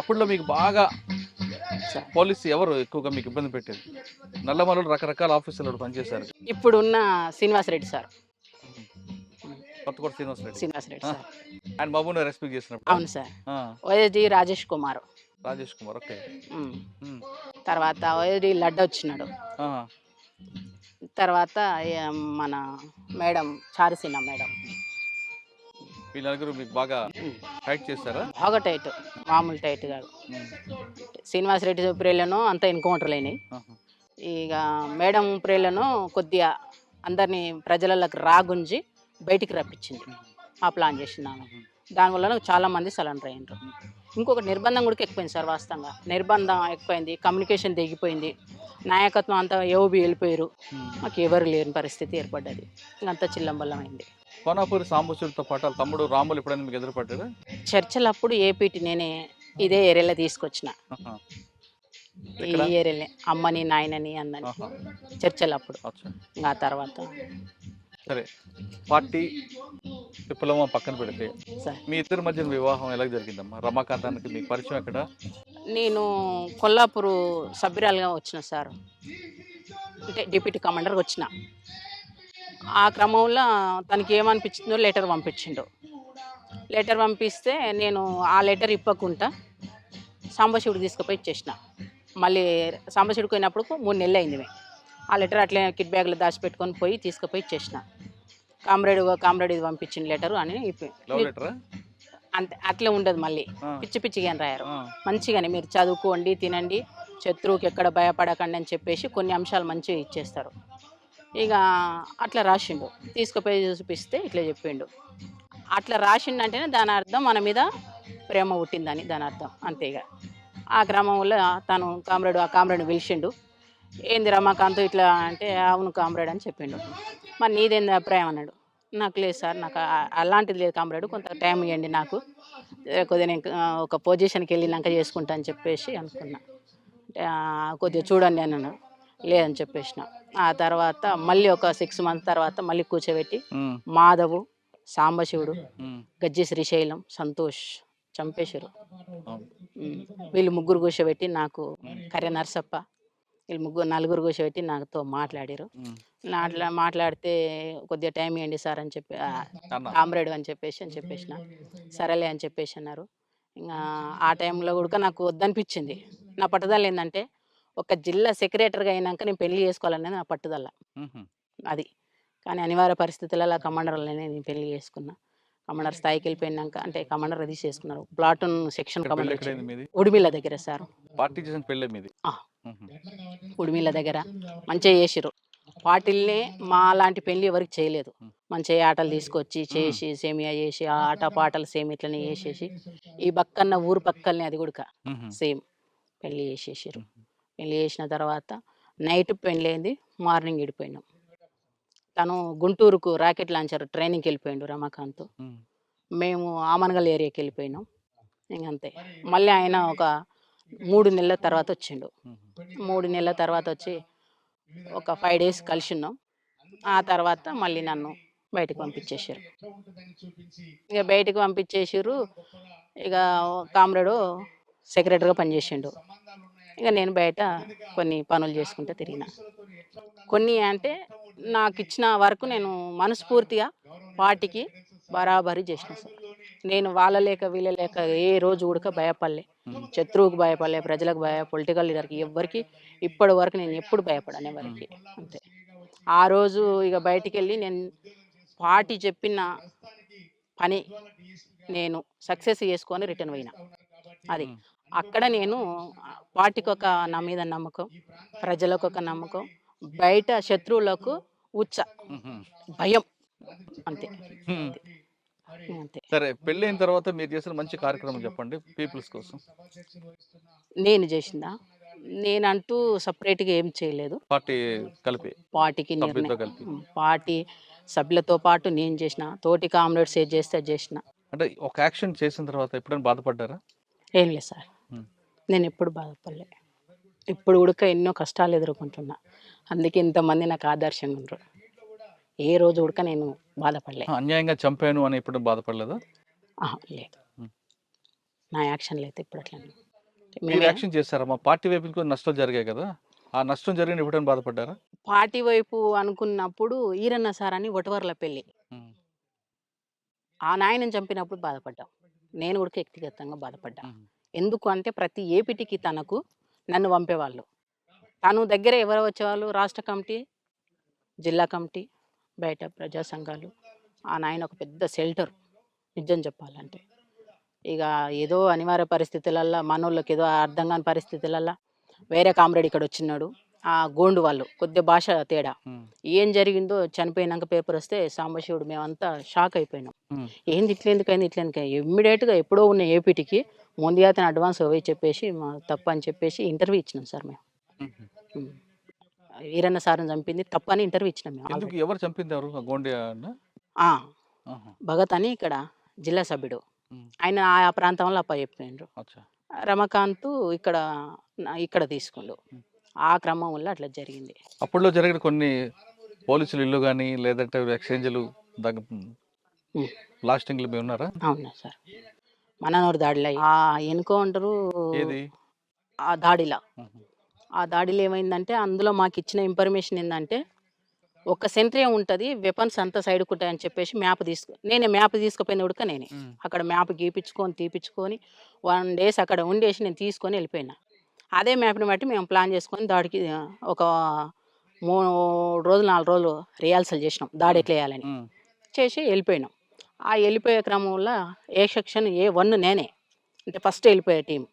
అప్పుడులో మీకు బాగా. పోలీసు ఎవరు ఎక్కువగా మీకు ఇబ్బంది పెట్టేది? నల్లమలలో రకరకాల ఆఫీసులు పనిచేశారు. ఇప్పుడున్న శ్రీనివాసరెడ్డి సార్. కొత్తకోట శ్రీనివాస్ రెడ్డి. శ్రీనివాసరెడ్డి. సార్. ఆయన బాబుని రెస్పెక్ట్ చేసినప్పుడు. అవును sir. OSD Rajesh Kumar. Rajesh Kumar okay. తర్వాత ఓఎస్డి లడ్డు వచ్చినాడు. తర్వాత మన మేడం చారుసిన మేడం. వీళ్ళ నలుగురు మీకు బాగా. ఫైట్ చేస్తారా? బాగా టైట్ మామూలు టైట్ కాదు. ఉమ్. శ్రీనివాసరెడ్డి ప్రేళ్ళను అంత ఎన్కౌంటర్లు అయినాయి. ఆహా. ఇక మేడం ప్రేళ్ళను కొద్దిగా అందరినీ ప్రజలకు రాగుంజి బయటికి రప్పించింది. ఆ ప్లాన్ చేసినాను దానివల్ల నాకు చాలా మంది సలెండర్ అయ్యారు ఇంకొక నిర్బంధం కూడా ఎక్కువైంది సార్ వాస్తవంగా. నిర్బంధం ఎక్కువైంది కమ్యూనికేషన్ తెగిపోయింది. నాయకత్వం అంతా ఏఓబి వెళ్ళిపోయారు. మాకు ఎవరు లేని పరిస్థితి ఏర్పడ్డది. ఇంకంతా చిల్లంబల్లం అయింది. కోనాపూరి సాంబశివుడితో పాటు తమ్ముడు రాములు ఎప్పుడైనా మీకు ఎదురుపడ్డారా? చర్చలప్పుడు ఏపీటీ నేనే ఇదే ఏరియాలో తీసుకొచ్చిన. ఈ? ఏరియాలో. అమ్మని నాయనని. చర్చలప్పుడు. అచ్చా. ఇంకా ఆ తర్వాత. సరే. పార్టీ విప్లవం పక్కన పెడితే మీ ఇద్దరి మధ్యన వివాహం ఎలా జరిగిందమ్మా? రమాకాంతానికి మీకు పరిచయం ఎక్కడ? నేను కొల్లాపూరు సభ్యురాలుగా వచ్చిన సార్. అంటే డిప్యూటీ కమాండర్గా వచ్చిన. ఆ క్రమంలో తనకి ఏమనిపించిందో లెటర్ పంపించిండు. లెటర్ పంపిస్తే నేను ఆ లెటర్ ఇప్పకుండా సాంబశివుడికి తీసుకుపోయి ఇచ్చేసిన. మళ్ళీ సాంబశివుడికి పోయినప్పుడు మూడు నెలలు అయింది మేము. ఆ లెటర్ అట్లే కిట్ బ్యాగ్లో దాచిపెట్టుకొని పోయి తీసుకుపోయి ఇచ్చేసిన. కామ్రేడ్ కామ్రేడ్ ఇది పంపించిన లెటరు అని అంతే అట్లే ఉండదు మళ్ళీ. పిచ్చి పిచ్చిగా అని రాయారు. మంచిగానే మీరు చదువుకోండి తినండి శత్రువుకి ఎక్కడ భయపడకండి అని చెప్పేసి కొన్ని అంశాలు మంచిగా ఇచ్చేస్తారు. ఇక అట్లా రాసిండు. తీసుకుపోయి చూపిస్తే ఇట్లా చెప్పిండు. అట్లా రాసిండంటేనే దాని అర్థం మన మీద ప్రేమ పుట్టిందని దాని అర్థం. అంతేగా ఆ క్రమంలో తను కామ్రేడ్ ఆ కామ్రేడ్ని పిలిచిండు. ఏంది రమాకాంత్ ఇట్లా అంటే అవును కామ్రేడ్ అని చెప్పిండు. మరి నీదేంది అభిప్రాయం అన్నాడు. నాకు లేదు సార్ నాకు అలాంటిది లేదు కామ్రేడ్ కొంత టైం ఇవ్వండి నాకు. కొద్దిగా నేను ఒక పొజిషన్కి వెళ్ళినాక చేసుకుంటా అని చెప్పేసి అనుకున్నా. అంటే, కొద్దిగా చూడండి అని అన్నాడు. లేదని చెప్పేసిన. ఆ తర్వాత మళ్ళీ ఒక సిక్స్ మంత్స్ తర్వాత మళ్ళీ కూర్చోబెట్టి మాధవు సాంబశివుడు గజ్జి శ్రీశైలం సంతోష్ చంపేశారు. ఉమ్. వీళ్ళు ముగ్గురు కూర్చోబెట్టి నాకు కర్య నరసప్ప వీళ్ళు ముగ్గురు నలుగురు కూర్చోబెట్టి నాతో మాట్లాడారు. మాట్లా మాట్లాడితే కొద్దిగా టైం ఇవ్వండి సార్ అని చెప్పి కామ్రేడ్ అని చెప్పేసి అని చెప్పేసిన. సరేలే అని చెప్పేసి అన్నారు. ఇంకా ఆ టైంలో కూడా నాకు వద్దనిపించింది. నా పట్టుదల ఏంటంటే ఒక జిల్లా సెక్రటరీగా అయినాక నేను పెళ్ళి చేసుకోవాలనేది నా పట్టుదల. అది. కానీ అనివార్య పరిస్థితులలో కమాండర్లనే నేను పెళ్ళి చేసుకున్నా. కమాండర్ స్థాయికి వెళ్ళిపోయినాక అంటే కమాండర్ అది చేసుకున్నారు. ప్లాటూన్ సెక్షన్ కమాండర్ ఉడిమిల్ల దగ్గర సార్. పార్టీ చేసిన పెళ్ళే మీది? ఆ. ఉహు. ఉడిమిల్ల దగ్గర. మంచిగా చేసిర్రు. పార్టీలనే మా లాంటి పెళ్ళి ఎవరికి చేయలేదు. మంచిగా ఆటలు తీసుకొచ్చి చేసి సేమియా చేసి ఆ ఆట పాటలు సేమ్ ఇట్లనే చేసేసి ఈ పక్కన్న ఊరు పక్కనే అది కూడా. సేమ్ పెళ్ళి చేసేసారు పెళ్ళి చేసిన తర్వాత నైట్ పెళ్ళి అయింది మార్నింగ్ విడిపోయినాం. తను గుంటూరుకు రాకెట్ లాంచర్ ట్రైనింగ్కి వెళ్ళిపోయిండు రమాకాంత్. మేము ఆమనగల్ ఏరియాకి వెళ్ళిపోయినాం. ఇంకంతే మళ్ళీ ఆయన ఒక మూడు నెలల తర్వాత వచ్చిండు. మూడు నెలల తర్వాత వచ్చి ఒక ఫైవ్ డేస్ కలిసి ఉన్నాం ఆ తర్వాత మళ్ళీ నన్ను బయటకు పంపించేసారు ఇక బయటకు పంపించేసారు ఇక కామ్రేడు సెక్రటరీగా పనిచేసిండు. ఇక నేను బయట కొన్ని పనులు చేసుకుంటూ తిరిగిన. కొన్ని అంటే నాకు ఇచ్చిన వరకు నేను మనస్ఫూర్తిగా వాటికి బరాబరి చేసిన సార్. నేను వాళ్ళ లేక వీళ్ళ లేక ఏ రోజు ఉడక భయపడలే. శత్రువుకు భయపడలే ప్రజలకు భయ పొలిటికల్ లీడర్కి ఎవ్వరికి ఇప్పటి వరకు నేను ఎప్పుడు భయపడాను ఎవరికి. అంతే. ఆ రోజు ఇక బయటికి వెళ్ళి నేను పార్టీ చెప్పిన పని నేను సక్సెస్ చేసుకొని రిటర్న్ పోయినా. అది. అక్కడ నేను పార్టీకి ఒక నా మీద నమ్మకం ప్రజలకు ఒక నమ్మకం బయట శత్రువులకు ఉచ్చ. భయం. అంతే. అంతే. సరే పెళ్ళి అయిన తర్వాత మీరు చేసిన మంచి కార్యక్రమం చెప్పండి పీపుల్స్ కోసం. నేను చేసిందా? నేనంటూ సపరేట్గా ఏం చేయలేదు. పార్టీ కలిపి పార్టీకి నిర్ణయం. పార్టీ సభ్యులతో పాటు నేను చేసిన తోటి కామ్రేడ్స్ ఏది చేస్తే చేసిన. అంటే ఒక యాక్షన్ చేసిన తర్వాత ఎప్పుడైనా బాధపడ్డారా? ఏం లేదు సార్. నేను ఎప్పుడు బాధపడలే. ఇప్పుడు కూడా ఎన్నో కష్టాలు ఎదుర్కొంటున్నా. అందుకే ఇంతమంది నాకు ఆదర్శంగా ఉండరు. ఏ రోజు ఉడక నేను బాధపడలే. అన్యాయంగా చంపాను అని ఎప్పుడు బాధపడలేదా? లేదు. నా యాక్షన్లు అయితే ఇప్పుడు అట్లా మీరు యాక్షన్ చేశారా మా పార్టీ వైపు కొన్ని నష్టాలు జరిగాయి కదా. ఆ నష్టం జరిగిన ఎప్పుడైనా బాధపడ్డారా? పార్టీ వైపు అనుకున్నప్పుడు ఈరన్న సార్ అని ఒటవర్ల పెళ్ళి. ఆ నాయనని చంపినప్పుడు బాధపడ్డాం. నేను కూడా వ్యక్తిగతంగా బాధపడ్డా. ఎందుకు అంటే ప్రతి ఏపీటీకి తనకు నన్ను పంపేవాళ్ళు. తను దగ్గర ఎవరు వచ్చేవాళ్ళు? రాష్ట్ర కమిటీ జిల్లా కమిటీ బయట ప్రజా సంఘాలు. ఆ నాయన ఒక పెద్ద షెల్టర్ నిజం చెప్పాలంటే. ఇక ఏదో అనివార్య పరిస్థితులల్లో మనోళ్ళకి ఏదో అర్థం కాని పరిస్థితులల్లో వేరే కామ్రేడ్ ఇక్కడ వచ్చినాడు ఆ గోండు వాళ్ళు కొద్ది భాష తేడా. ఏం జరిగిందో చనిపోయినాక పేపర్ వస్తే సాంబశివుడు మేమంతా షాక్ అయిపోయినాం. ఏంది ఇట్లా ఎందుకైంది ఇట్లా ఎందుకైంది? ఇమ్మీడియట్గా ఎప్పుడో ఉన్న ఏపీటీకి ముందుగా అతను అడ్వాన్స్ పోయి చెప్పేసి మా తప్పు అని చెప్పేసి ఇంటర్వ్యూ ఇచ్చినాం సార్ మేము. వీరన్న సార్ని చంపింది తప్పు అని ఇంటర్వ్యూ ఇచ్చినాం మేము ఎవరు చంపింది గోండి భగత్ అని ఇక్కడ జిల్లా సభ్యుడు. ఆయన ఆ ప్రాంతంలో అప్ప చెప్పిండ్రు రమకాంత్ ఇక్కడ ఇక్కడ తీసుకుండు. ఆ క్రమం వల్ల అట్లా జరిగింది. అప్పట్లో జరిగిన కొన్ని పోలీసులు ఇల్లు కానీ లేదంటే ఎక్స్చేంజ్లు. బ్లాస్టింగ్లు మీ ఉన్నారా? అవునా సార్. మననూరు దాడిలో ఆ! ఎన్కౌంటరు ఏది? ఆ దాడిలా. ఆ దాడిలో ఏమైందంటే అందులో మాకు ఇచ్చిన ఇన్ఫర్మేషన్ ఏంటంటే ఒక సెంట్రీ ఉంటుంది వెపన్స్ అంతా సైడ్ ఉంటాయని చెప్పేసి మ్యాప్ తీసుకు నేనే మ్యాప్ తీసుకుపోయిన ఉడక నేనే. అక్కడ మ్యాప్ గీపించుకొని తీపించుకొని వన్ డేస్ అక్కడ ఉండేసి నేను తీసుకొని వెళ్ళిపోయినా. అదే మ్యాప్ని బట్టి మేము ప్లాన్ చేసుకొని దాడికి ఒక మూడు రోజులు నాలుగు రోజులు రిహార్సల్ చేసినాం దాడి ఎట్లా వేయాలని చేసి వెళ్ళిపోయినాం. ఆ వెళ్ళిపోయే క్రమంలో ఏ సెక్షన్ ఏ వన్ నేనే. అంటే ఫస్ట్ వెళ్ళిపోయే టీం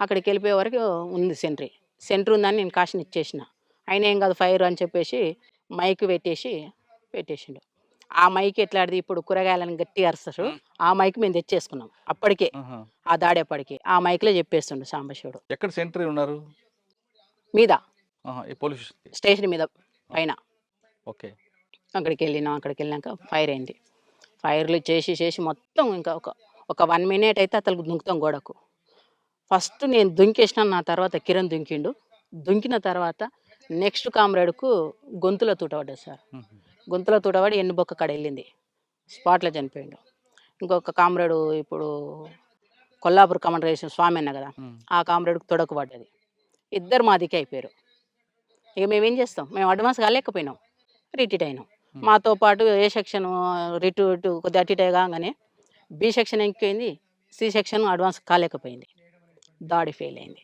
అక్కడికి వెళ్ళిపోయే వరకు ఉంది సెంట్రీ. సెంటర్ ఉందని నేను కాషన్ ఇచ్చేసిన. ఆయన ఏం కాదు ఫైర్ అని చెప్పేసి మైక్ పెట్టేసి పెట్టేసిండు. ఆ మైక్ ఎట్లాంటిది ఇప్పుడు కూరగాయలను గట్టి అరుస్తారు. ఆ మైక్ మేము తెచ్చేసుకున్నాం. అప్పటికే. ఆ దాడేపటికి ఆ మైక్లో చెప్పేస్తుండు సాంబశివుడు. ఎక్కడ సెంటరీ ఉన్నారు? మీద. Police station. స్టేషన్ మీద పైన. ఓకే. అక్కడికి వెళ్ళినాం. అక్కడికి వెళ్ళాక ఫైర్ అయింది. ఫైర్లు చేసి చేసి మొత్తం ఇంకా ఒక ఒక వన్ మినిట్ అయితే అతనికి దుంకుతాం గోడకు. ఫస్ట్ నేను దుంకేసిన నా తర్వాత కిరణ్ దుంకిండు. దుంకిన తర్వాత నెక్స్ట్ కామ్రేడ్కు గొంతులో తూటపడ్డది సార్. గొంతులో తూటపడి ఎన్నుబొక్క కాడ వెళ్ళింది. స్పాట్లో చనిపోయిండు. ఇంకొక కామ్రేడు ఇప్పుడు కొల్లాపూర్ కమాండర్ వేసిన స్వామి అన్న కదా ఆ కామ్రేడ్కి తొడకు పడ్డది. ఇద్దరు మా దిక్కు అయిపోయారు. ఇక మేము ఏం చేస్తాం? మేము అడ్వాన్స్ కాలేకపోయినాం. రిటీట్ అయినాం. మాతో పాటు ఏ సెక్షన్ రిటు ఇటు కొద్దిగా అటు ఇటు కాగానే బి సెక్షన్ ఎక్కిపోయింది సి సెక్షన్ అడ్వాన్స్ కాలేకపోయింది. దాడి ఫెయిల్ అయింది.